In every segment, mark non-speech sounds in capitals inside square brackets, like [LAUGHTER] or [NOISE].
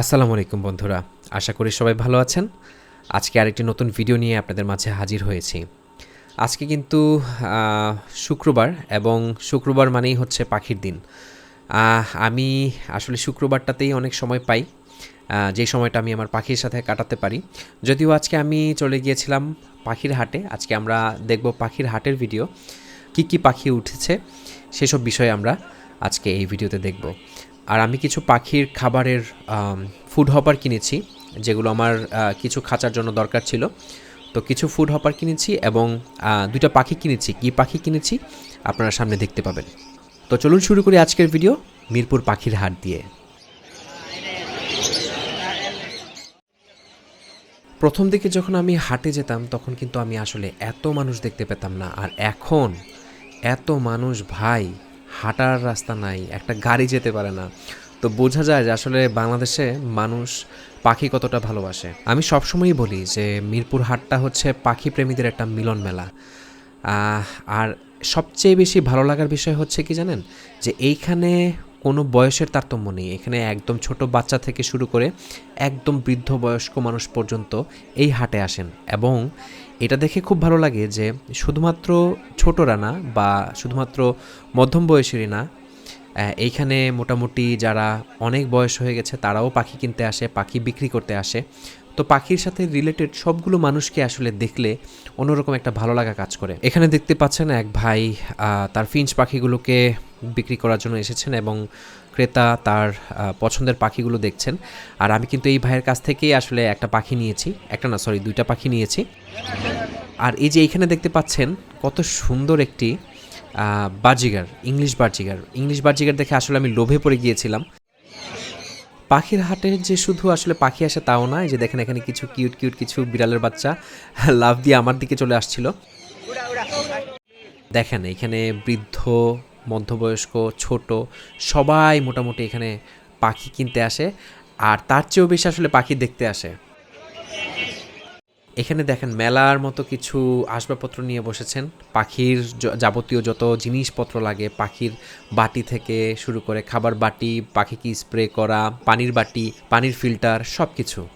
আসসালামু আলাইকুম বন্ধুরা, আশা করি সবাই ভালো আছেন। আজকে আরেকটি নতুন ভিডিও নিয়ে আপনাদের মাঝে হাজির হয়েছি। আজকে কিন্তু শুক্রবার এবং শুক্রবার মানেই হচ্ছে পাখির দিন। আমি আসলে শুক্রবারটাতেই অনেক সময় পাই যে সময়টা আমি আমার পাখির সাথে কাটাতে পারি। যদিও আজকে আমি চলে গিয়েছিলাম পাখির হাটে, আজকে আমরা দেখব পাখির হাটের ভিডিও, কি কি পাখি উঠেছে, সেসব বিষয়ে আমরা আজকে এই ভিডিওতে দেখব। আর আমি কিছু পাখির খাবারের ফুড হপার কিনেছি, যেগুলো আমার কিছু খাঁচার জন্য দরকার ছিল। তো কিছু ফুড হপার কিনেছি এবং দুইটা পাখি কিনেছি। কি পাখি কিনেছি? আপনারা সামনে দেখতে পাবেন। তো চলুন শুরু করি আজকের ভিডিও মিরপুর পাখির হাট দিয়ে। প্রথম দিকে যখন আমি হাটে যেতাম, তখন কিন্তু আমি আসলে এত মানুষ দেখতে পেতাম না। আর এখন এত মানুষ, ভাই হাঁটার রাস্তা নাই, একটা গাড়ি যেতে পারে না। তো বোঝা যায় যে আসলে বাংলাদেশে মানুষ পাখি কতটা ভালোবাসে। আমি সবসময়ই বলি যে মিরপুর হাটটা হচ্ছে পাখি প্রেমীদের একটা মিলন মেলা। আর সবচেয়ে বেশি ভালো লাগার বিষয় হচ্ছে কি জানেন? যে এইখানে কোনো বয়সের তারতম্য নেই। এখানে একদম ছোট বাচ্চা থেকে শুরু করে একদম বৃদ্ধ বয়স্ক মানুষ পর্যন্ত এই হাটে আসেন এবং এটা দেখে খুব ভালো লাগে যে শুধুমাত্র ছোটরা না বা শুধুমাত্র মধ্যম বয়সেরই না এইখানে মোটামুটি যারা অনেক বয়স হয়ে গেছে তারাও পাখি কিনতে আসে, পাখি বিক্রি করতে আসে। তো পাখির সাথে রিলেটেড সবগুলো মানুষকে আসলে দেখলে অন্যরকম একটা ভালো লাগা কাজ করে। এখানে দেখতে পাচ্ছেন এক ভাই তার ফিঞ্চ পাখিগুলোকে বিক্রি করার জন্য এসেছেন এবং ক্রেতা তার পছন্দের পাখিগুলো দেখছেন। আর আমি কিন্তু এই ভাইয়ের কাছ থেকেই আসলে একটা পাখি নিয়েছি। একটা না সরি দুইটা পাখি নিয়েছি। আর এই যে এইখানে দেখতে পাচ্ছেন কত সুন্দর একটি বাজিগার, ইংলিশ বাজিগার। ইংলিশ বাজিগার দেখে আসলে আমি লোভে পড়ে গিয়েছিলাম। পাখির হাটে যে শুধু আসলে পাখি আসে তাও না যে দেখেন এখানে কিছু কিউট কিউট কিছু বিড়ালের বাচ্চা লাভ দিয়ে আমার দিকে চলে আসছিল। দেখেন, এখানে বৃদ্ধ মধ্যবয়স্ক, ছোট, সবাই মোটামুটি এখানে পাখি কিনতে আসে। আর তার চেয়েও বেশি আসলে পাখি দেখতে আসে। এখানে দেখেন মেলার মতো কিছু আসবাবপত্র নিয়ে বসেছেন। পাখির যাবতীয় যত জিনিসপত্র লাগে, পাখির বাটি থেকে শুরু করে খাবার বাটি, পাখিকে স্প্রে করা, পানির বাটি, পানির ফিল্টার সব কিছু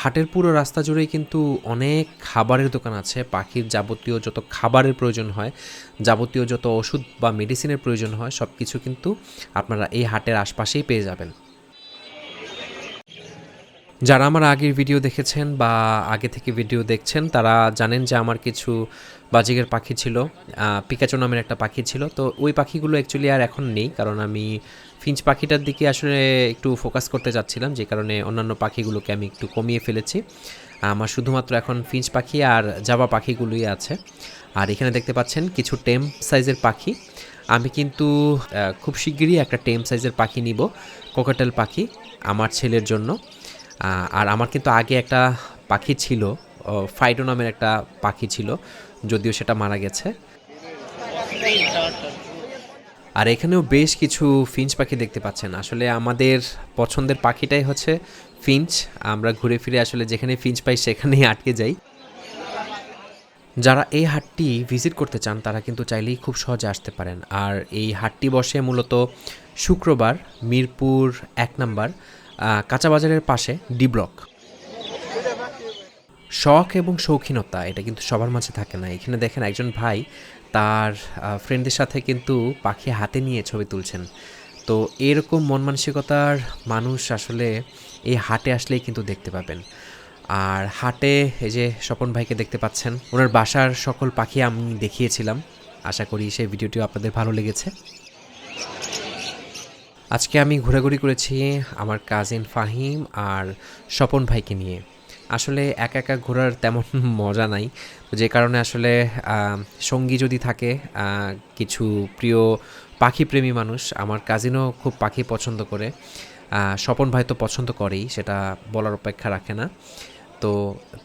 হাটের পুরো রাস্তা জুড়েই কিন্তু অনেক খাবারের দোকান আছে। পাখির যাবতীয় যত খাবারের প্রয়োজন হয়, যাবতীয় যত ওষুধ বা মেডিসিনের প্রয়োজন হয় সব কিছু কিন্তু আপনারা এই হাটের আশপাশেই পেয়ে যাবেন। যারা আমার আগের ভিডিও দেখেছেন বা আগে থেকে ভিডিও দেখছেন, তারা জানেন যে আমার কিছু বাজিকের পাখি ছিল পিকাচো নামের একটা পাখি ছিল। তো ওই পাখিগুলো অ্যাকচুয়ালি আর এখন নেই, কারণ আমি ফিঞ্চ পাখিটার দিকে আসলে একটু ফোকাস করতে যাচ্ছিলাম যে কারণে অন্যান্য পাখিগুলোকে আমি একটু কমিয়ে ফেলেছি। আমার শুধুমাত্র এখন ফিঞ্চ পাখি আর জাবা পাখিগুলোই আছে। আর এখানে দেখতে পাচ্ছেন কিছু টেম সাইজের পাখি। আমি কিন্তু খুব শিগগিরই একটা টেম সাইজের পাখি নিব কোকাটেল পাখি আমার ছেলের জন্য। আর আমার কিন্তু আগে একটা পাখি ছিল ফাইডো নামের একটা পাখি ছিল, যদিও সেটা মারা গেছে। আর এখানেও বেশ কিছু ফিঞ্চ পাখি দেখতে পাচ্ছেন। আসলে আমাদের পছন্দের পাখিটাই হচ্ছে ফিঞ্চ আমরা ঘুরে ফিরে আসলে যেখানে ফিঞ্চ পাই সেখানেই আটকে যাই। যারা এই হাটটি ভিজিট করতে চান তারা কিন্তু চাইলেই খুব সহজে আসতে পারেন। আর এই হাটটি বসে মূলত শুক্রবার মিরপুর এক নাম্বার আহ, কাঁচা বাজারের পাশে ডি ব্লক শখ এবং শৌখিনতা এটা কিন্তু সবার মাঝে থাকে না। এখানে দেখেন একজন ভাই তার ফ্রেন্ডের সাথে কিন্তু পাখি হাতে নিয়ে ছবি তুলছেন। তো এরকম মন মানসিকতার মানুষ আসলে এই হাটে আসলেই কিন্তু দেখতে পাবেন। আর হাটে এই যে স্বপন ভাইকে দেখতে পাচ্ছেন, ওনার বাসার সকল পাখি আমি দেখিয়েছিলাম। আশা করি সেই ভিডিওটিও আপনাদের ভালো লেগেছে। আজকে আমি ঘোরাঘুরি করেছি আমার কাজিন ফাহিম আর স্বপন ভাইকে নিয়ে। আসলে একা একা ঘোরার তেমন [LAUGHS] মজা নাই। যে কারণে আসলে সঙ্গী যদি থাকে কিছু প্রিয় পাখি প্রেমী মানুষ, আমার কাজিনও খুব পাখি পছন্দ করে। স্বপন ভাই তো পছন্দ করেই, সেটা বলার অপেক্ষা রাখে না। তো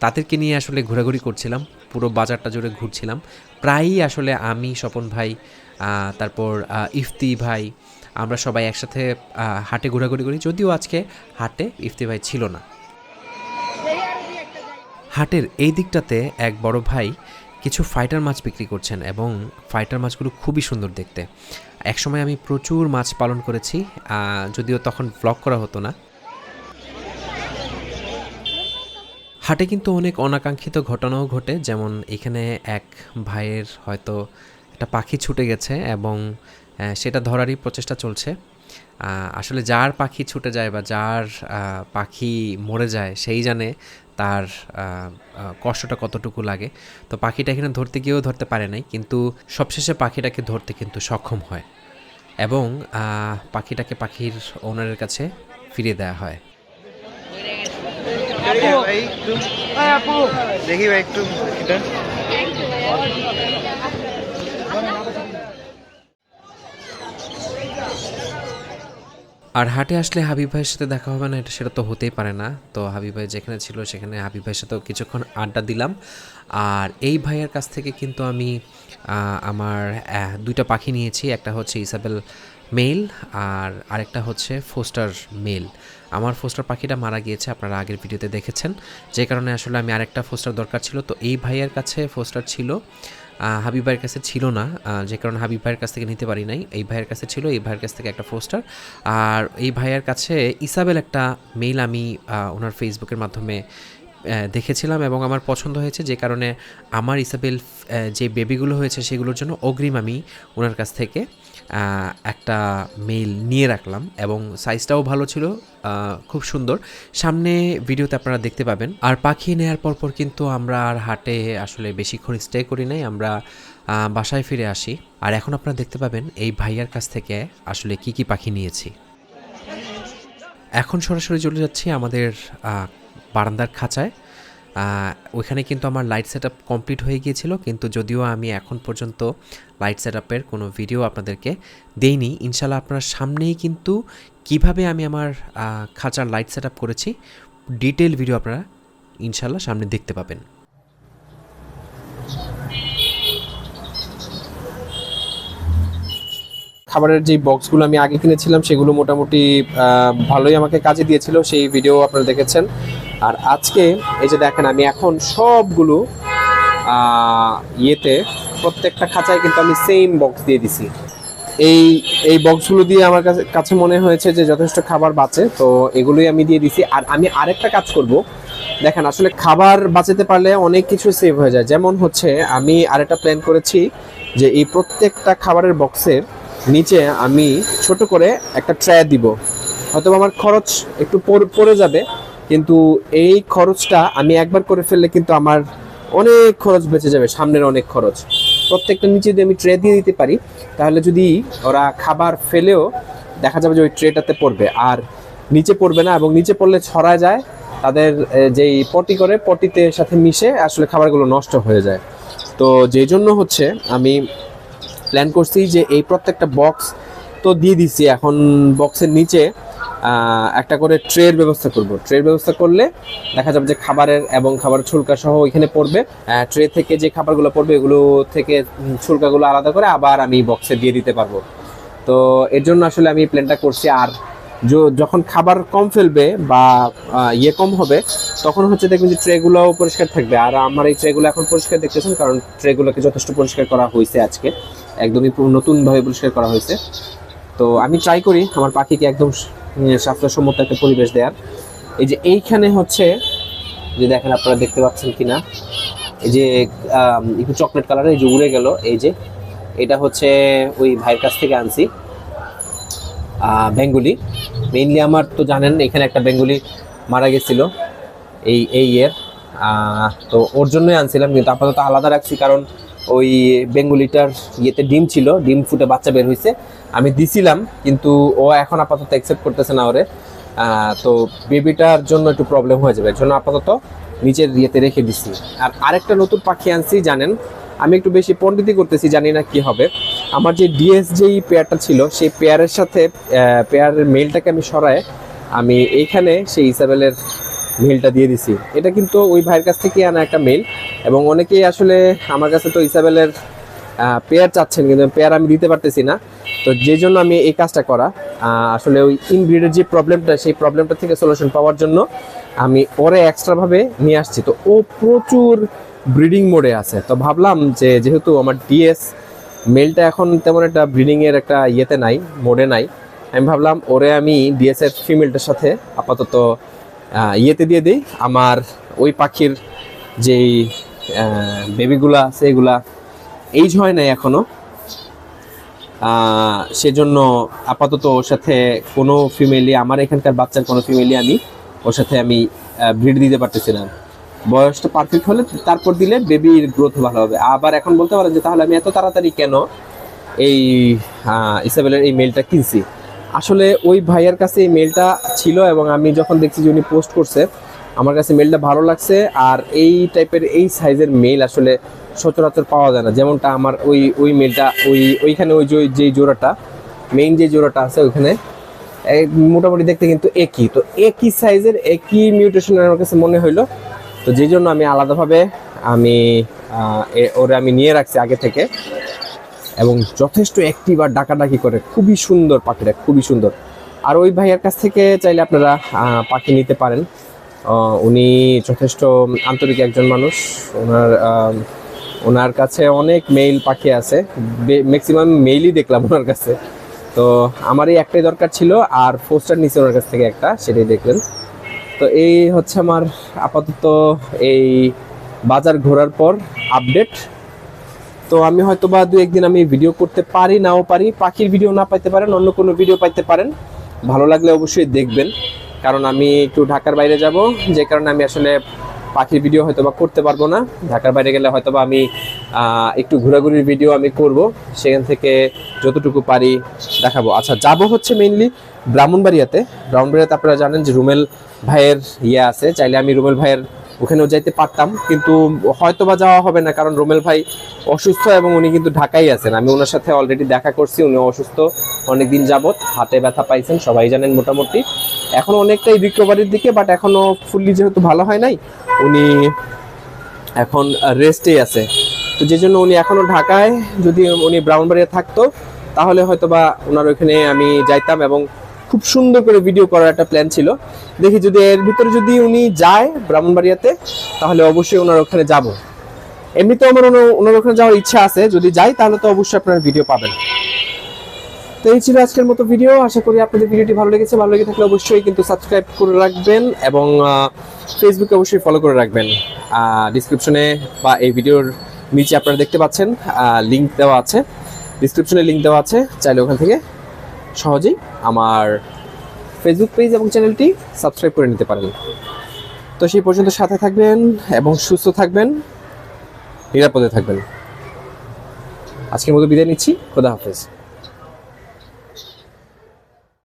তাদেরকে নিয়ে আসলে ঘোরাঘুরি করছিলাম, পুরো বাজারটা জুড়ে ঘুরছিলাম। প্রায়ই আসলে আমি, স্বপন ভাই তারপর ইফতি ভাই, আমরা সবাই একসাথে হাটে ঘোরাঘুরি করি। যদিও আজকে হাটে ইফতি ভাই ছিল না। হাটের এই দিকটাতে এক বড় ভাই কিছু ফাইটার মাছ বিক্রি করছেন এবং ফাইটার মাছগুলো খুবই সুন্দর দেখতে। একসময় আমি প্রচুর মাছ পালন করেছি যদিও তখন ব্লগ করা হতো না। হাটে কিন্তু অনেক অনাকাঙ্ক্ষিত ঘটনাও ঘটে, যেমন এখানে এক ভাইয়ের হয়তো একটা পাখি ছুটে গেছে এবং সেটা ধরারই প্রচেষ্টা চলছে। আসলে যার পাখি ছুটে যায় বা যার পাখি মরে যায়, সেই জানে তার কষ্টটা কতটুকু লাগে। তো পাখিটা এখানে ধরতে গিয়েও ধরতে পারে নাই কিন্তু সবশেষে পাখিটাকে ধরতে কিন্তু সক্ষম হয় এবং পাখিটাকে পাখির ওনারের কাছে ফিরিয়ে দেওয়া হয়। দেখি ভাই একটু দেখি ভাই একটু এটা আর হাটে আসলে হাবিব ভাইয়ের সাথে দেখা হবে না, এটা সেটা তো হতেই পারে না। তো হাবিব ভাই যেখানে ছিল, সেখানে হাবিব ভাইয়ের সাথেও কিছুক্ষণ আড্ডা দিলাম। আর এই ভাইয়ের কাছ থেকে কিন্তু আমি আমার দুইটা পাখি নিয়েছি। একটা হচ্ছে ইসাবেল মেল আর আরেকটা হচ্ছে ফোস্টার মেল আমার ফোস্টার পাখিটা মারা গিয়েছে, আপনারা আগের ভিডিওতে দেখেছেন। যে কারণে আসলে আমি আরেকটা ফোস্টার দরকার ছিল। তো এই ভাইয়ের কাছে ফোস্টার ছিল হাবিব ভাইয়ের কাছে ছিল না যে কারণে হাবিব ভাইয়ের কাছ থেকে নিতে পারি নাই। এই ভাইয়ের কাছে ছিল, এই ভাইয়ের কাছ থেকে একটা পোস্টার। আর এই ভাইয়ের কাছে ইসাবেল একটা মেইল আমি ওনার ফেসবুকের মাধ্যমে দেখেছিলাম এবং আমার পছন্দ হয়েছে যে কারণে আমার ইসাবেল যে বেবিগুলো হয়েছে সেগুলোর জন্য অগ্রিম আমি ওনার কাছ থেকে একটা মেইল নিয়ে রাখলাম এবং সাইজটাও ভালো ছিল খুব সুন্দর। সামনে ভিডিওতে আপনারা দেখতে পাবেন। আর পাখি নেয়ার পরপর কিন্তু আমরা আর হাটে আসলে বেশিক্ষণ স্টে করি নাই। আমরা বাসায় ফিরে আসি। আর এখন আপনারা দেখতে পাবেন এই ভাইয়ার কাছ থেকে আসলে কি কি পাখি নিয়েছি। এখন সরাসরি চলে যাচ্ছি আমাদের বারান্দার খাঁচায়। ওইখানে কিন্তু আমার লাইট সেট কমপ্লিট হয়ে গিয়েছিল, কিন্তু যদিও আমি এখন পর্যন্ত লাইট সেট কোনো ভিডিও আপনাদেরকে দেইনি। ইনশাল্লাহ আপনার সামনেই কিন্তু কীভাবে আমি আমার খাঁচার লাইট সেট করেছি ডিটেল ভিডিও আপনারা ইনশাল্লাহ সামনে দেখতে পাবেন। খাবারের যে বক্সগুলো আমি আগে কিনেছিলাম, সেগুলো মোটামুটি ভালোই আমাকে কাজে দিয়েছিল, সেই ভিডিও আপনারা দেখেছেন। আর আজকে এই যে দেখেন, আমি এখন সবগুলো ইয়েতে প্রত্যেকটা খাঁচায় কিন্তু আমি সেম বক্স দিয়ে দিছি। এই এই বক্সগুলো দিয়ে আমার কাছে কাছে মনে হয়েছে যে যথেষ্ট খাবার বাঁচে, তো এগুলোই আমি দিয়ে দিছি। আর আমি আরেকটা কাজ করব। দেখেন, আসলে খাবার বাঁচাতে পারলে অনেক কিছু সেভ হয়ে যায়। যেমন হচ্ছে, আমি আরেকটা প্ল্যান করেছি যে এই প্রত্যেকটা খাবারের বক্সের নিচে আমি ছোট করে একটা ট্রে দিব। হয়তো আমার খরচ একটু পড়- পড়ে যাবে কিন্তু এই খরচটা আমি একবার করে ফেললে কিন্তু আমার অনেক খরচ বেঁচে যাবে, সামনের অনেক খরচ। প্রত্যেকটা নিচে যদি আমি ট্রে দিয়ে দিতে পারি, তাহলে যদি ওরা খাবার ফেলেও দেখা যাবে যে ওই ট্রেটাতে পড়বে। আর নিচে পড়বে না এবং নিচে পড়লে ছড়া যায়, তাদের যেই পটি করে, পটিতে সাথে মিশে আসলে খাবারগুলো নষ্ট হয়ে যায়। তো যেই জন্য হচ্ছে আমি প্ল্যান করছি যে এই প্রত্যেকটা বক্স তো দিয়ে দিচ্ছি এখন বক্সের নিচে একটা করে ট্রের ব্যবস্থা করব। ট্রের ব্যবস্থা করলে দেখা যাবে যে খাবারের এবং খাবার ছুলকা সহ ওইখানে পড়বে। ট্রে থেকে যে খাবারগুলো পড়বে, এগুলো থেকে ছুলকাগুলো আলাদা করে আবার আমি বক্সে দিয়ে দিতে পারব। তো এর জন্য আসলে আমি প্ল্যানটা করছি, আর যখন খাবার কম ফেলবে বা ইয়ে কম হবে, তখন হচ্ছে দেখবেন যে ট্রেগুলোও পরিষ্কার থাকবে। আর আমার এই ট্রেগুলো এখন পরিষ্কার দেখতেছেন, কারণ ট্রেগুলোকে যথেষ্ট পরিষ্কার করা হয়েছে আজকে। একদমই নতুনভাবে পরিষ্কার করা হয়েছে। তো আমি ট্রাই করি, আমার পাখিকে একদম স্বাস্থ্যসম্মত একটা পরিবেশ দেওয়ার এই যে এইখানে হচ্ছে যে দেখেন আপনারা দেখতে পাচ্ছেন কিনা, এই যে একটু চকলেট কালারের এই যে উড়ে গেল, এই যে, এটা হচ্ছে ওই ভাইয়ের কাছ থেকে আনছি বেঙ্গুলি। মেইনলি আমার তো জানেন, এখানে একটা বেঙ্গুলি মারা গেছিল, এই এই ইয়ের তো ওর জন্যই আনছিলাম, কিন্তু আপাতত আলাদা রাখছি, কারণ ওই বেঙ্গুলিটার ইয়েতে ডিম ছিল, ডিম ফুটে বাচ্চা বের হয়েছে আমি দিছিলাম, কিন্তু ও এখন আপাতত অ্যাকসেপ্ট করতেছে না ওরে। তো বেবিটার জন্য একটু প্রবলেম হয়ে যাবে। এর জন্য আপাতত নিচের ইয়েতে রেখে দিছি। আর আরেকটা নতুন পাখি আনছি, জানেন? আমি একটু বেশি পণ্ডিতি করতেছি, জানি না কি হবে। আমার যে ডিএস যেই পেয়ারটা ছিল, সেই পেয়ারের সাথে পেয়ারের মেলটাকে আমি সরায় আমি এইখানে সেই ইসাবেলের মেলটা দিয়ে দিছি। এটা কিন্তু ওই ভাইয়ের কাছ থেকে আনা একটা মেল এবং অনেকেই আসলে আমার কাছে তো ইসাবেলের পেয়ার চাচ্ছেন, কিন্তু পেয়ার আমি দিতে পারতেছি না। তো যে জন্য আমি এই কাজটা করা আসলে ওই ইনব্রিডের যে প্রবলেমটা সেই প্রবলেমটা থেকে সলিউশন পাওয়ার জন্য আমি ওরে এক্সট্রাভাবে নিয়ে আসছি। তো ও প্রচুর ব্রিডিং মোডে আছে। তো ভাবলাম যে যেহেতু আমার ডিএস মেলটা এখন তেমন একটা ব্রিডিং এর একটা ইয়েতে নাই মোডে নাই, আমি ভাবলাম ওরে আমি ডিএসএফ ফিমেলটার সাথে আপাতত ইয়েতে দিয়ে দিই। আমার ওই পাখির যেই বেবিগুলা আছে, এগুলা এইজ হয় নাই এখনও। আহ, সেজন্য আপাতত ওর সাথে কোনো ফিমেলি আমার এখানকার বাচ্চার কোনো ফিমেলি আমি ওর সাথে আমি ভিড় দিতে পারতেছিলাম বয়সটা পারফেক্ট হলে তারপর দিলে বেবির গ্রোথ ভালো হবে। আবার এখন বলতে পারেন যে তাহলে আমি এত তাড়াতাড়ি কেন এই ইসাবেলের এই মেলটা কিনছি? আসলে ওই ভাইয়ার কাছে এই মেলটা ছিল এবং আমি যখন দেখছি যে উনি পোস্ট করছে আমার কাছে মেলটা ভালো লাগছে, আর এই টাইপের এই সাইজের মেল আসলে সচরাচর পাওয়া যায় না। যেমনটা আমার ওই ওই মেলটা ওই, ওইখানে ওই যে যেই জোড়াটা মেইন যে জোড়াটা আছে ওইখানে মোটামুটি দেখতে কিন্তু একই। তো একই সাইজের একই মিউটেশনের আমার কাছে মনে হইল। তো যে জন্য আমি আলাদাভাবে আমি ওরে আমি নিয়ে রাখছি আগে থেকে। এবং যথেষ্ট অ্যাক্টিভ আর ডাকাডাকি করে। খুবই সুন্দর পাখিটা, খুবই সুন্দর। আর ওই ভাইয়ের কাছ থেকে চাইলে আপনারা পাখি নিতে পারেন। উনি যথেষ্ট আন্তরিক একজন মানুষ। ওনার ওনার কাছে অনেক মেইল পাখি আছে। ম্যাক্সিমাম মেইলই দেখলাম ওনার কাছে। তো আমারই একটাই দরকার ছিল, আর পোস্টার নিচে ওনার কাছ থেকে একটা, সেটাই দেখলেন। তো এই হচ্ছে আমার আপাতত এই বাজার ঘোরার পর আপডেট তো আমি হয়তো বা দু একদিন আমি ভিডিও করতে পারি, নাও পারি। পাখির ভিডিও না পাইতে পারেন, অন্য কোনো ভিডিও পাইতে পারেন। ভালো লাগলে অবশ্যই দেখবেন। কারণ আমি একটু ঢাকার বাইরে যাব, যে কারণে আমি আসলে পাখির ভিডিও হয়তো বা করতে পারব না। ঢাকার বাইরে গেলে হয়তো বা আমি একটু ঘোরাঘুরির ভিডিও আমি করব। সেখান থেকে যতটুকু পারি দেখাবো। আচ্ছা যাব হচ্ছে মেইনলি ব্রাহ্মণবাড়িয়াতে। ব্রাহ্মণবাড়িয়াতে আপনারা জানেন যে রুমেল ভাইয়ের ইয়ে আছে। চাইলে আমি রুমেল ভাইয়ের ওখানেও যাইতে পারতাম, কিন্তু হয়তো বা যাওয়া হবে না, কারণ রোমেল ভাই অসুস্থ এবং উনি কিন্তু ঢাকাই আছেন। আমি ওনার সাথে অলরেডি দেখা করছি উনি অসুস্থ। অনেকদিন যাবত হাতে ব্যথা পাইছেন, সবাই জানেন মোটামুটি। এখন অনেকটাই রিকভারির দিকে বাট এখনও ফুললি যেহেতু ভালো হয় নাই, উনি এখন রেস্টেই আছে। তো যে জন্য উনি এখনও ঢাকায়, যদি উনি ব্রাউনবাড়িয়া থাকতো, তাহলে হয়তো বা ওনার ওইখানে আমি যাইতাম এবং খুব সুন্দর করে ভিডিও করার একটা প্ল্যান ছিল। দেখি যদি এর ভিতরে যদি উনি যায় ব্রাহ্মণবাড়িয়াতে, তাহলে অবশ্যই ওনার ওখানে যাব। এমনিতে আমার ওনার- ওখানে যাওয়ার ইচ্ছা আছে। যদি যাই, তাহলে তো অবশ্যই আপনার ভিডিও পাবেন। তো এই ছিল আজকের মতো ভিডিও আশা করি আপনাদের ভিডিওটি ভালো লেগেছে। ভালো লেগে থাকলে অবশ্যই কিন্তু সাবস্ক্রাইব করে রাখবেন এবং ফেসবুকে অবশ্যই ফলো করে রাখবেন। ডিসক্রিপশনে বা এই ভিডিওর নিচে আপনারা দেখতে পাচ্ছেন লিঙ্ক দেওয়া আছে। ডিসক্রিপশনে লিঙ্ক দেওয়া আছে। চাইলে ওখান থেকে সহজেই আমার ফেসবুক পেজ এবং চ্যানেলটি সাবস্ক্রাইব করে নিতে পারেন। তো সেই পর্যন্ত সাথে থাকবেন এবং সুস্থ থাকবেন, নিরাপদে থাকবেন। আজকের মতো বিদায় নিচ্ছি। খোদা হাফেজ।